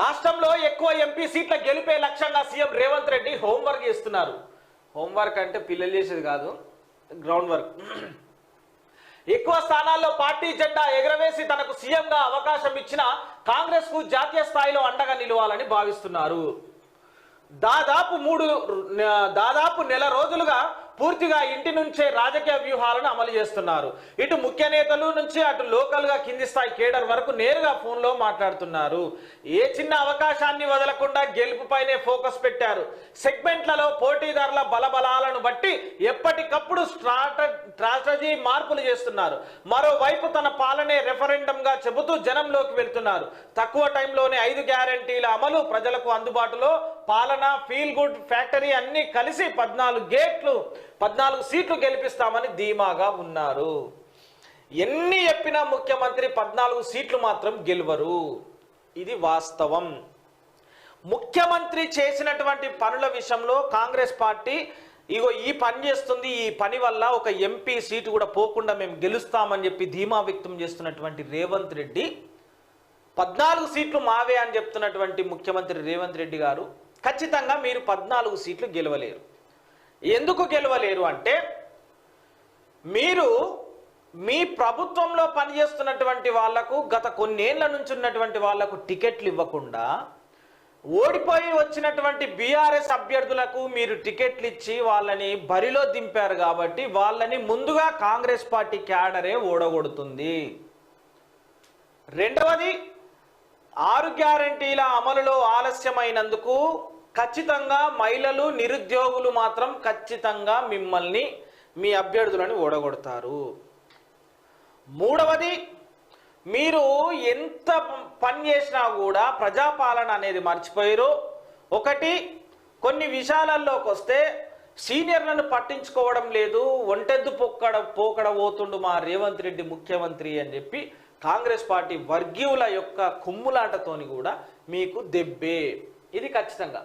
రాష్ట్రంలో ఎక్కువ ఎంపీ సీట్ల గెలిపే లక్ష్యంగా సీఎం రేవంత్ రెడ్డి హోంవర్క్ చేస్తున్నారు. హోంవర్క్ అంటే పిల్లలు చేసేది కాదు గ్రౌండ్ వర్క్ ఎక్కువ స్థానాల్లో పార్టీ జెండా ఎగరవేసి తనకు సీఎంగా అవకాశం ఇచ్చిన కాంగ్రెస్కు జాతీయ స్థాయిలో అండగా నిలవాలని భావిస్తున్నారు. దాదాపు మూడు దాదాపు నెల రోజులుగా పూర్తిగా ఇంటి నుంచే రాజకీయ వ్యూహాలను అమలు చేస్తున్నారు. ఇటు ముఖ్య నేతలు నుంచి అటు లోకల్గా కింది స్థాయి కేడర్ వరకు నేరుగా ఫోన్లో మాట్లాడుతున్నారు. ఏ చిన్న అవకాశాన్ని వదలకుండా గెలుపుపైనే ఫోకస్ పెట్టారు. సెగ్మెంట్లలో పోటీదారుల బలబలాలను బట్టి ఎప్పటికప్పుడు స్ట్రాట స్ట్రాటజీ మార్పులు చేస్తున్నారు. మరోవైపు తన పాలనే రెఫరెండంగా చెబుతూ జనంలోకి వెళ్తున్నారు. తక్కువ టైంలోనే ఐదు గ్యారంటీల అమలు ప్రజలకు అందుబాటులో పాలన ఫీల్ గుడ్ ఫ్యాక్టరీ అన్ని కలిసి పద్నాలుగు గేట్లు పద్నాలుగు సీట్లు గెలిపిస్తామని ధీమాగా ఉన్నారు. ఎన్ని చెప్పినా ముఖ్యమంత్రి పద్నాలుగు సీట్లు మాత్రం గెలవరు. ఇది వాస్తవం. ముఖ్యమంత్రి చేసినటువంటి పనుల విషయంలో కాంగ్రెస్ పార్టీ ఇగో ఈ పని చేస్తుంది ఈ పని వల్ల ఒక ఎంపీ సీటు కూడా పోకుండా మేము గెలుస్తామని చెప్పి ధీమా వ్యక్తం చేస్తున్నటువంటి రేవంత్ రెడ్డి పద్నాలుగు సీట్లు మావే అని చెప్తున్నటువంటి ముఖ్యమంత్రి రేవంత్ రెడ్డి గారు ఖచ్చితంగా మీరు పద్నాలుగు సీట్లు గెలవలేరు. ఎందుకు గెలవలేరు అంటే మీరు మీ ప్రభుత్వంలో పనిచేస్తున్నటువంటి వాళ్ళకు గత కొన్నేళ్ళ నుంచి ఉన్నటువంటి వాళ్ళకు టికెట్లు ఇవ్వకుండా ఓడిపోయి వచ్చినటువంటి బీఆర్ఎస్ అభ్యర్థులకు మీరు టికెట్లు ఇచ్చి వాళ్ళని బరిలో దింపారు కాబట్టి వాళ్ళని ముందుగా కాంగ్రెస్ పార్టీ క్యాడరే ఓడగొడుతుంది. రెండవది ఆరు గ్యారంటీల అమలులో ఆలస్యమైనందుకు ఖచ్చితంగా మహిళలు నిరుద్యోగులు మాత్రం ఖచ్చితంగా మిమ్మల్ని మీ అభ్యర్థులను ఓడగొడతారు. మూడవది మీరు ఎంత పని చేసినా కూడా ప్రజాపాలన అనేది మర్చిపోయారు. ఒకటి కొన్ని విషయాలలోకి వస్తే సీనియర్లను పట్టించుకోవడం లేదు. ఒంటెద్దు పొక్కడ పోకడ పోతుండు మా రేవంత్ రెడ్డి ముఖ్యమంత్రి అని చెప్పి కాంగ్రెస్ పార్టీ వర్గీయుల యొక్క కుమ్ములాటతోని కూడా మీకు దెబ్బే. ఇది ఖచ్చితంగా.